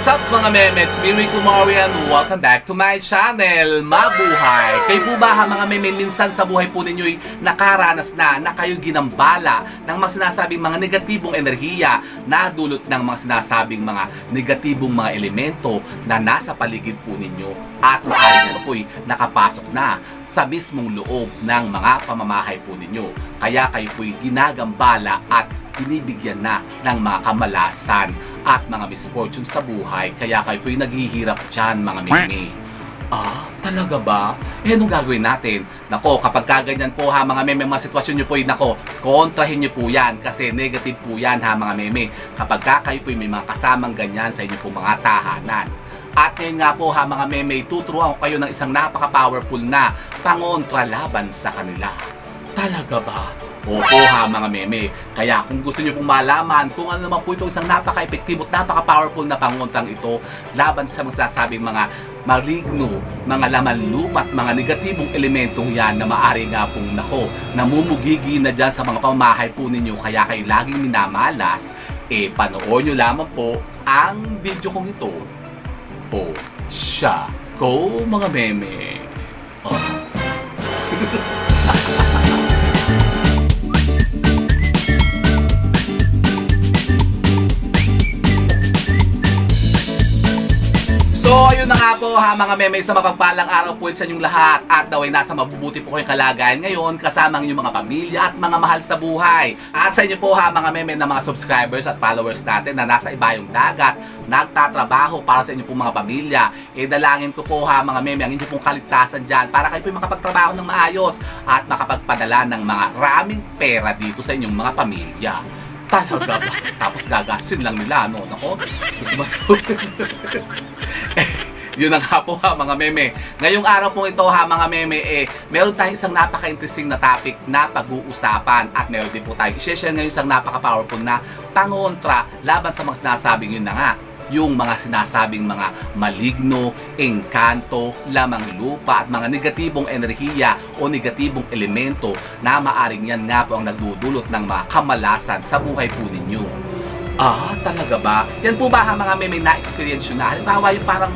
What's up mga memets? Miri Kumari and welcome back to my channel, Mabuhay! Kayo po ba ha mga meme, minsan sa buhay po ninyo'y nakaranas na na kayo ginambala ng mga sinasabing mga negatibong enerhiya na dulot ng mga sinasabing mga negatibong mga elemento na nasa paligid po ninyo at maaari na po'y nakapasok na sa mismong loob ng mga pamamahay po ninyo. Kaya kayo po'y ginagambala at binibigyan na ng mga kamalasan at mga misfortune sa buhay. Kaya kayo po'y naghihirap dyan, mga meme. Ah, talaga ba? Eh, anong gagawin natin? Nako, kapag kaganyan po ha, mga meme, mga sitwasyon nyo po, nako, kontrahin nyo po yan kasi negative po yan ha, mga meme. Kapag ka kayo po may mga kasamang ganyan sa inyo po mga tahanan. At ngayon nga po ha, mga meme, tuturuan ko kayo ng isang napaka-powerful na pangontra laban sa kanila. Talaga ba? Opo ha mga meme. Kaya kung gusto niyo pong malaman kung ano naman po itong isang napaka-epektibo at napaka-powerful na panguntang ito laban sa mga sasabing mga maligno, mga laman lupa at mga negatibong elementong yan na maari nga pong nako, namumugigi na dyan sa mga pamahay po ninyo kaya kayo laging minamalas, eh panoorin nyo lamang po ang video kong ito. O siya, go mga meme. Oh. ayun na nga po ha mga meme sa mapagpalang araw po sa inyong lahat at daw ay nasa mabubuti po kayong kalagayan ngayon kasama ang inyong mga pamilya at mga mahal sa buhay. At sa inyo po ha mga meme na mga subscribers at followers natin na nasa ibayong dagat, nagtatrabaho para sa inyong pong mga pamilya. E dalangin ko po ha mga meme ang inyong pong kaligtasan dyan para kayo po makapagtrabaho ng maayos at makapagpadala ng mga raming pera dito sa inyong mga pamilya. Talaga ba? Tapos gagasin lang nila, no? Nako, gusto ba yun na nga po ha mga meme. Ngayong araw po ito ha mga meme eh meron tayong isang napaka-interesting na topic na pag-uusapan at meron din po tayo i-share ngayon isang napaka-powerful na pangontra laban sa mga sinasabing yun na nga yung mga sinasabing mga maligno, engkanto, lamang lupa at mga negatibong enerhiya o negatibong elemento na maaring yan nga po ang nagdudulot ng mga kamalasan sa buhay po ninyo. Ah, talaga ba? Yan po ba ha mga meme na-experience nyo na? Halimbawa yung parang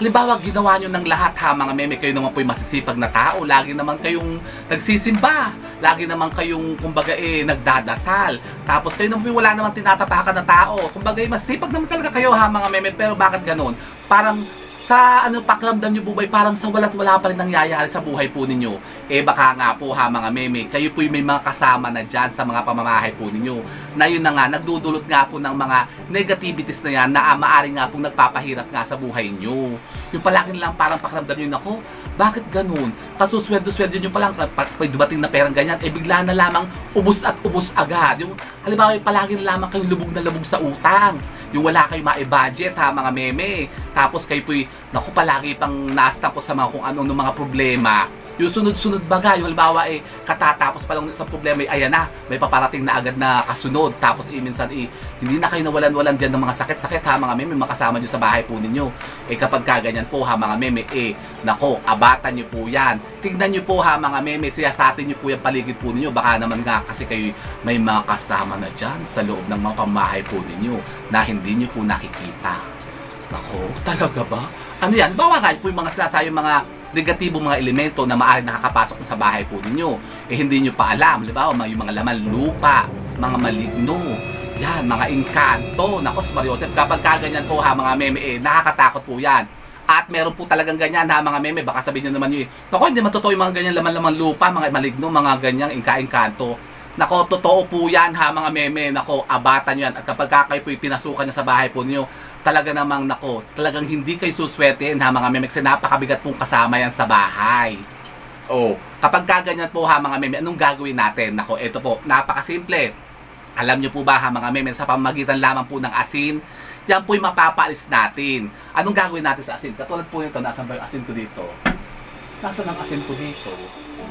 Halimbawa, ginawa nyo ng lahat ha, mga meme, kayo naman po'y masisipag na tao. Lagi naman kayong nagsisimba. Lagi naman kayong, kumbaga eh, nagdadasal. Tapos kayo naman po'y wala naman tinatapakan na tao. Kumbaga eh, masipag naman talaga kayo ha, mga meme. Pero bakit ganun? Parang sa ano pakiramdam nyo bubay parang sa wala't wala pa rin nangyayari sa buhay po ninyo. Eh baka nga po ha mga meme, kayo po'y may mga kasama na dyan sa mga pamamahay po ninyo. Na yun na nga, nagdudulot nga po ng mga negativities na yan na ah, maaari nga pong nagpapahirap nga sa buhay nyo. Yung palagi lang parang pakiramdam nyo, nako, bakit ganun? Kasusweldo-sweldo nyo pa lang, pag dumating na perang ganyan, eh bigla na lamang ubus at ubus agad. Yung halimbawa, palagi na lamang kayong lubog na lubog sa utang. Yung wala kayong ma-budget ha, mga meme. Tapos kayo po'y, naku, palagi pang nastang ko sa mga kung anong mga problema. Yung sunod-sunod baga, yung halimbawa eh, katatapos pa lang ng isang problema, eh, ayan na, may paparating na agad na kasunod. Tapos eh, minsan eh, hindi na kayo nawalan-walan dyan ng mga sakit-sakit ha, mga meme, makasama nyo sa bahay po ninyo. Eh kapag kaganyan po ha, mga meme, eh, nako, abatan nyo po yan. Tignan nyo po ha, mga meme, siyasatin nyo po yung paligid po ninyo. Baka naman nga kasi kayo may mga kasama na dyan sa loob ng mga pamahay po ninyo na hindi nyo po nakikita. Nako, talaga ba? Ano yan? Bawa nga po yung mga sinasayang mga negatibong mga elemento na maaaring nakakapasok na sa bahay po ninyo. Eh hindi nyo pa alam? Mga- Yung mga laman lupa, mga maligno, yan, mga engkanto. Nako, si Mario Joseph, kapag kaganyan po ha, mga meme, eh, nakakatakot po yan. At meron po talagang ganyan ha, mga meme, baka sabihin nyo naman yun, eh, Nako, hindi matotoo yung mga ganyan laman-laman lupa, mga maligno, mga ganyang engka-engkanto. Nako, totoo po yan ha mga meme. Nako, abatan nyo yan. At kapag ka kayo po pinasukan niya sa bahay po niyo, talaga namang nako, talagang hindi kayo suswertein ha mga meme kasi napakabigat pong kasama yan sa bahay. Oh, kapag kaganyan po ha mga meme, anong gagawin natin? Nako, ito po, napakasimple. Alam niyo po ba ha mga meme, sa pamagitan lamang po ng asin, yan po yung mapapaalis natin. Anong gagawin natin sa asin? Katulad po nito, nasa ba yung asin ko dito? Nasaan ang asin ko dito?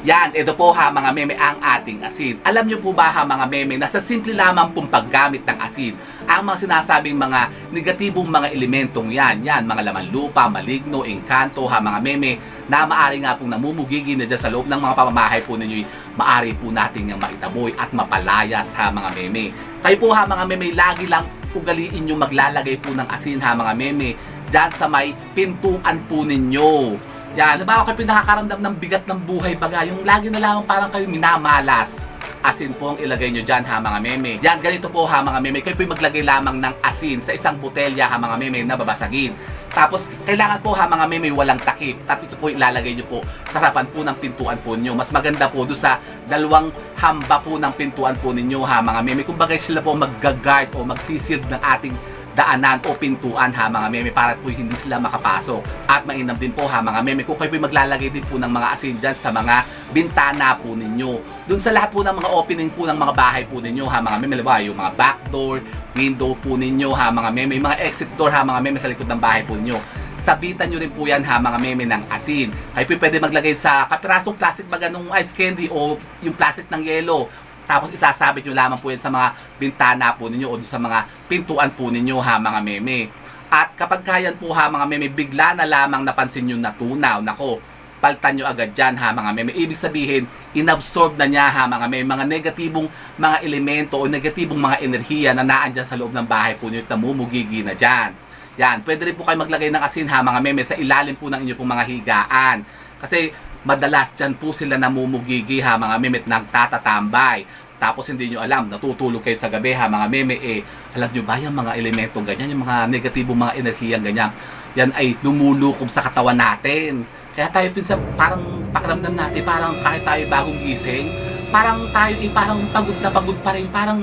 Yan, ito po ha mga meme ang ating asin. Alam niyo po ba ha mga meme na sa simple lamang pong paggamit ng asin, ang mga sinasabing mga negatibong mga elementong yan, yan, mga laman lupa, maligno, engkanto ha mga meme, na maari nga pong namumugigi na dyan sa loob ng mga pamamahay po ninyo, maari po natin yung maitaboy at mapalayas ha mga meme. Kayo po ha mga meme, lagi lang ugaliin nyo maglalagay po ng asin ha mga meme dyan sa may pintuan po ninyo. Yan, halimbawa kayo po nakakaramdam ng bigat ng buhay baga, yung lagi na lang parang kayo minamalas. Asin po ang ilagay nyo dyan ha mga meme. Yan, ganito po ha mga meme. Kayo po maglagay lamang ng asin sa isang botelya ha mga meme na babasagin. Tapos, kailangan po ha mga meme walang takip. At ito po ilalagay nyo po sa harapan po ng pintuan po nyo. Mas maganda po doon sa dalawang hamba po ng pintuan po ninyo ha mga meme. Kung bagay sila po mag-guard o magsisilb ng ating daanan o pintuan ha mga meme para po hindi sila makapasok. At mainam din po ha mga meme kung kayo po maglalagay din po ng mga asin dyan sa mga bintana po ninyo. Doon sa lahat po ng mga opening po ng mga bahay po ninyo ha mga meme. Halimbawa yung mga back door, window po ninyo ha mga meme. Yung mga exit door ha mga meme sa likod ng bahay po ninyo. Sabitan nyo rin po yan ha mga meme ng asin. Kayo po pwede maglagay sa kapirasong plastic baga nung ice candy o yung plastic ng yelo. Tapos isasabit nyo lamang po yan sa mga bintana po ninyo o sa mga pintuan po ninyo ha mga meme. At kapag kayan po ha mga meme, bigla na lamang napansin nyo natunaw. Nako, paltan nyo agad dyan ha mga meme. Ibig sabihin, inabsorb na niya ha mga meme. Mga negatibong mga elemento o negatibong mga enerhiya na naan dyan sa loob ng bahay po ninyo at namumugigi na dyan. Yan, pwede rin po kayo maglagay ng asin ha mga meme sa ilalim po ng inyong pong mga higaan. Kasi madalas dyan po sila namumugigi ha mga meme at nagtatatambay. Tapos hindi nyo alam, natutulog kayo sa gabi ha mga meme eh. Alam nyo ba yung mga elementong ganyan, yung mga negatibong mga enerhiyang ganyan, yan ay lumulukob sa katawan natin. Kaya tayo pinsa parang pakiramdam natin, parang kahit tayo bagong gising, parang tayo eh, parang pagod na pagod pa rin, parang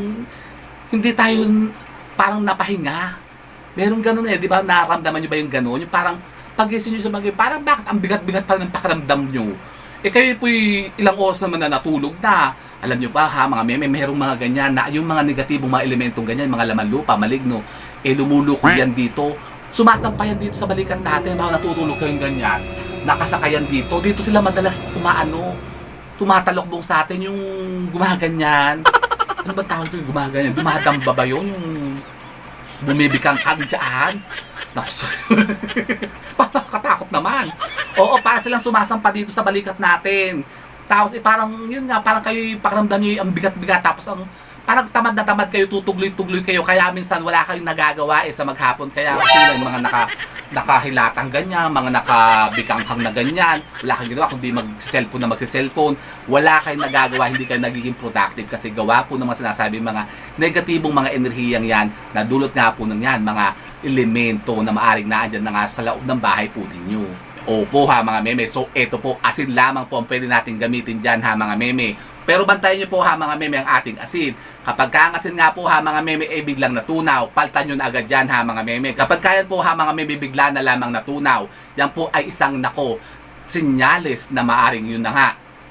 hindi tayo parang napahinga. Meron ganun eh, di ba? Nararamdaman nyo ba yung ganun? Yung parang pagising nyo sa bagay, parang bakit ang bigat-bigat pa ng pakiramdam nyo? Eh kayo po ilang oras naman na natulog na. Alam nyo ba ha, mga meme, merong mga ganyan na yung mga negatibong mga elementong ganyan, mga laman lupa, maligno, eh lumulukog yan dito. Sumasampayan dito sa balikat natin, baka natutulog kayong ganyan. Nakasakayan dito, dito sila madalas umaano, tumatalokbong sa atin yung gumaganyan. Ano ba tawag yung gumaganyan? Dumadamba ba yun? Yung bumibikang kang dyan? Naku, parang katakot naman. Oo, para silang sumasampa dito sa balikat natin. Tapos eh, parang, yun nga, parang kayo, pakiramdam nyo ang bigat-bigat. Tapos ang, parang tamad na tamad kayo, tutugloy-tugloy kayo. Kaya minsan wala kayong nagagawa eh sa maghapon. Kaya sila yung mga naka, nakahilatang ganyan, mga nakabikangkang na ganyan. Wala kayong ginawa, kundi mag-cellphone na mag-cellphone. Wala kayong nagagawa, hindi kayo nagiging productive. Kasi gawa po ng mga sinasabi, mga negatibong mga enerhiyang yan, na dulot nga po ng yan, mga elemento na maaring naandyan na nga sa loob ng bahay po ninyo. Opo ha mga meme. So eto po, asin lamang po ang pwede natin gamitin dyan ha mga meme. Pero bantayan nyo po ha mga meme ang ating asin. Kapag ka ang asin nga po ha mga meme ay biglang natunaw, paltan nyo na agad dyan ha mga meme. Kapag kaya po ha mga meme bigla na lamang natunaw, yan po ay isang nako, sinyales na maaring yun na nga.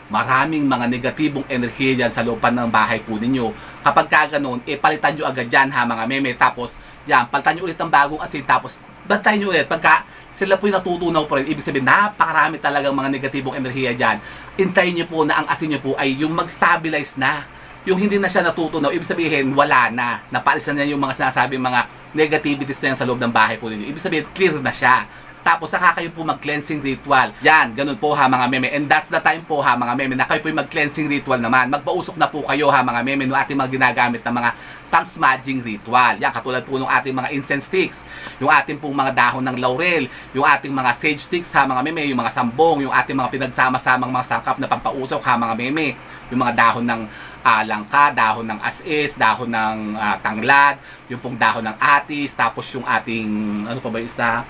Maraming mga negatibong enerhiya dyan sa looban ng bahay po ninyo. Kapag ka ganun, eh palitan nyo agad dyan ha mga meme. Tapos, yan, palitan nyo ulit ng bagong asin. Tapos, bantayan nyo ulit. Pagka sila po'y natutunaw pa rin. Ibig sabihin, napakarami talagang mga negatibong enerhiya dyan. Intayin nyo po na ang asin nyo po ay yung mag-stabilize na. Yung hindi na siya natutunaw, ibig sabihin, wala na. Napaalis na niya yung mga sinasabing mga negativities na yan sa loob ng bahay po ninyo. Ibig sabihin, clear na siya. Tapos saka kayo po mag-cleansing ritual. Yan, ganun po ha mga meme. And that's the time po ha mga meme na kayo po mag-cleansing ritual naman. Magpausok na po kayo ha mga meme no ating mga ginagamit na mga pang smudging ritual. Yan, katulad po ng ating mga incense sticks, yung ating pong mga dahon ng laurel, yung ating mga sage sticks ha mga meme, yung mga sambong, yung ating mga pinagsama-samang mga sangkap na pampausok ha mga meme, yung mga dahon ng ah, langka, dahon ng asis, dahon ng ah, tanglad, yung pong dahon ng atis, tapos yung ating, ano pa ba yung isa?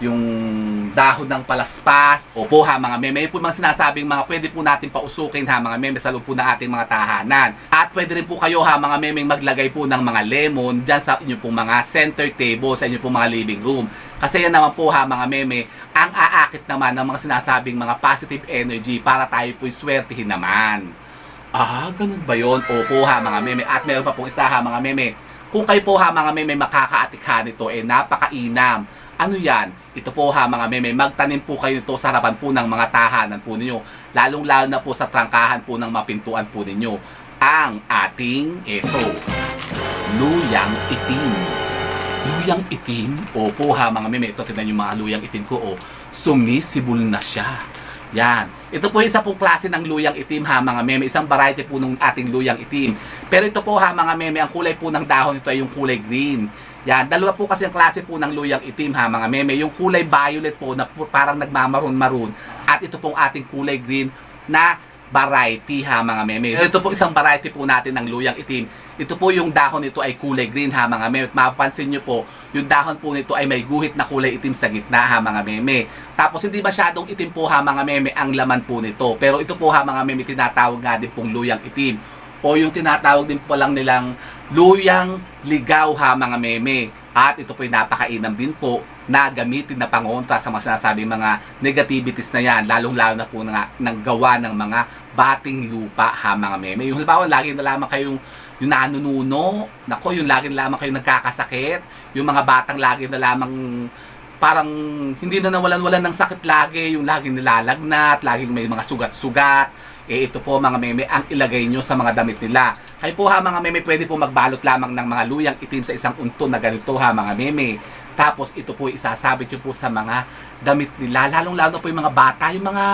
Yung dahon ng palaspas. Opo ha mga meme, yun po mga sinasabing mga pwede po natin pausukin ha mga meme sa loob po ng ating mga tahanan. At pwede rin po kayo ha mga meme maglagay po ng mga lemon dyan sa inyo pong mga center table, sa inyo pong mga living room. Kasi yan naman po ha mga meme, ang aakit naman ng mga sinasabing mga positive energy para tayo po'y swertihin naman. Ah, ganun ba yun? Opo ha mga meme. At meron pa pong isa ha mga meme. Kung kayo po ha mga meme makakaatikha nito eh napakainam. Ano yan? Ito po ha mga meme, magtanim po kayo nito sa harapan po ng mga tahanan po ninyo. Lalong lalo na po sa trangkahan po ng mapintuan po ninyo. Ang ating ito, luyang itim. Luyang itim? Opo ha mga meme, ito tignan yung mga luyang itim ko. Oh, sumisibol na siya. Yan. Ito po isa pong klase ng luyang itim ha mga meme. Isang variety po ng ating luyang itim. Pero ito po ha mga meme, ang kulay po ng dahon nito ay yung kulay green. Yan, dalawa po kasi ang klase po ng luyang itim ha mga meme. Yung kulay violet po na parang nagmamaroon-maroon. At ito pong ating kulay green na variety ha mga meme. Ito po isang variety po natin ng luyang itim. Ito po yung dahon nito ay kulay green ha mga meme. Mapapansin nyo po, yung dahon po nito ay may guhit na kulay itim sa gitna ha mga meme. Tapos hindi masyadong itim po ha mga meme ang laman po nito. Pero ito po ha mga meme tinatawag nga din pong luyang itim. O yung tinatawag din po lang nilang luyang ligaw ha mga meme. At ito po yung napakainam din po na gamitin na pangontra sa mga sinasabing mga negativities na yan, lalong-lalo na po na, ng gawa ng mga bating lupa ha mga meme. Yung halimbawa, lagi na lamang kayong yung nanununo, nako, yung lagi na lamang kayong nagkakasakit, yung mga batang lagi na lamang parang hindi na nawalan-walan ng sakit lagi, yung laging nilalagnat, laging may mga sugat-sugat, eh ito po mga meme ang ilagay nyo sa mga damit nila. Kayo po ha mga meme, pwede po magbalot lamang ng mga luyang itim sa isang unto na ganito ha mga meme. Tapos ito po isasabit nyo po sa mga damit nila, lalong-lalo na po yung mga bata, yung mga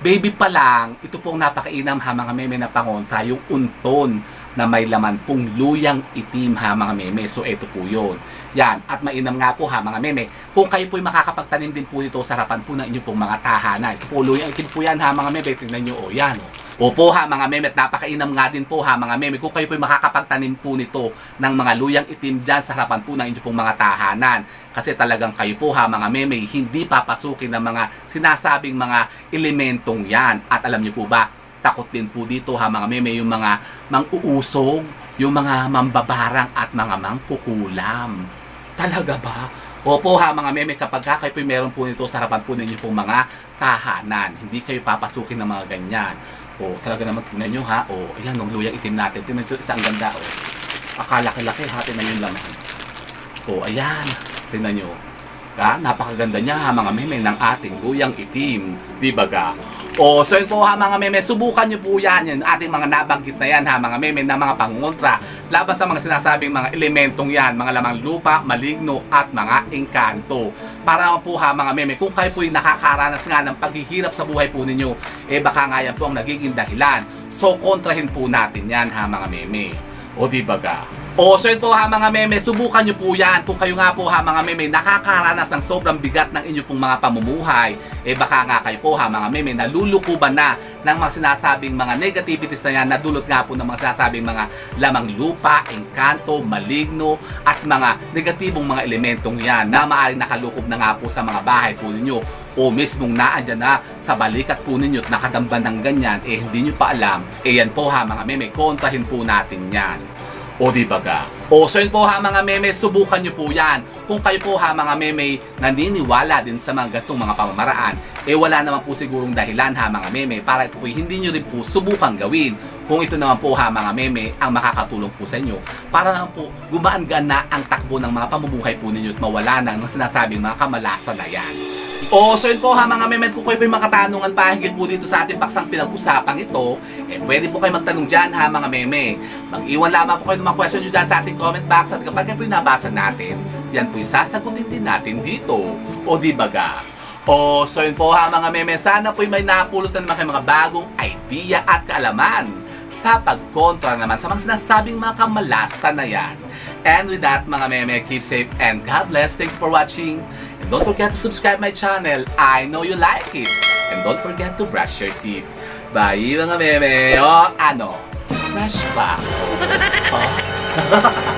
baby pa lang, ito pong napakainam ha mga meme na pangontra, yung unton na may laman pong luyang itim ha mga meme. So ito po yun. Yan. At mainam nga po ha mga meme. Kung kayo po'y makakapagtanim din po ito sa harapan po ng inyong pong mga tahanan. Ito po luyang itim po yan ha mga meme. Tingnan nyo o yan o. Opo ha mga meme at napakainam nga din po ha mga meme kung kayo po'y makakapagtanim po nito ng mga luyang itim dyan sa harapan po ng inyong pong mga tahanan. Kasi talagang kayo po ha mga meme hindi papasukin ng mga sinasabing mga elementong yan. At alam niyo po ba, takot din po dito ha mga meme yung mga mang-uusog, yung mga mambabarang at mga mangkukulam. Talaga ba? Opo ha mga meme kapag ka kayo po meron po nito sa harapan po ninyo pong mga tahanan. Hindi kayo papasukin ng mga ganyan. O talaga naman tingnan nyo ha. O ayan yung luyang itim natin. Tingnan ito isang ganda o. Akalaki-laki ha. Tingnan yung laman. O ayan. Tingnan nyo. Ha? Napakaganda niya ha mga meme ng ating luyang itim. Di ba ga? O, so yun po ha mga meme, subukan nyo po yan, yung ating mga nabanggit na yan ha mga meme na mga pangungontra laban sa mga sinasabing mga elementong yan, mga lamang lupa, maligno at mga engkanto. Para po ha mga meme, kung kayo po yung nakakaranas nga ng paghihirap sa buhay po ninyo, eh baka nga yan po ang nagiging dahilan. So kontrahin po natin yan ha mga meme. O di ba ga? O so yun po ha mga meme, subukan nyo po yan. Kung kayo nga po ha mga meme, nakakaranas ng sobrang bigat ng inyo pong mga pamumuhay, eh baka nga kayo po ha mga meme, nalulukuban na ng mga sinasabing mga negativities na yan na dulot nga po ng mga sinasabing mga lamang lupa, engkanto, maligno, at mga negatibong mga elementong yan na maaaring nakalukob na nga po sa mga bahay po ninyo o mismong naandyan na sa balikat po ninyo at nakadamba ng ganyan, eh hindi nyo pa alam, eh yan po ha mga meme, kontrahin po natin yan. O di ba ga? O so yun po ha mga meme, subukan nyo po yan. Kung kayo po ha mga meme naniniwala din sa mga gatong mga pamamaraan, eh wala naman po sigurong dahilan ha mga meme para ito po hindi nyo rin po subukan gawin. Kung ito naman po ha mga meme ang makakatulong po sa inyo para naman po gumaan-gaan na ang takbo ng mga pamumuhay po ninyo at mawala na ng sinasabing mga kamalasan na yan. O, so yun po ha mga memet, kung kayo po yung mga katanungan pa higit po dito sa ating paksang pinag-usapang ito, eh pwede po kayo magtanong dyan ha mga meme. Mag-iwan lamang po kayo ng mga question nyo dyan sa ating comment box at kapag yan po yung nabasa natin, yan po yung sasagutin din natin dito. O di ba ga? O, so yun po ha mga meme, sana po may napulot na naman kayo mga bagong idea at kaalaman sa pagkontra naman sa mga sinasabing mga kamalasan na yan. And with that, mga meme, keep safe and God bless. Thank you for watching. Don't forget to subscribe my channel. I know you like it. And don't forget to brush your teeth. Bye, mga meme. O, ano? Brush pa. Oh.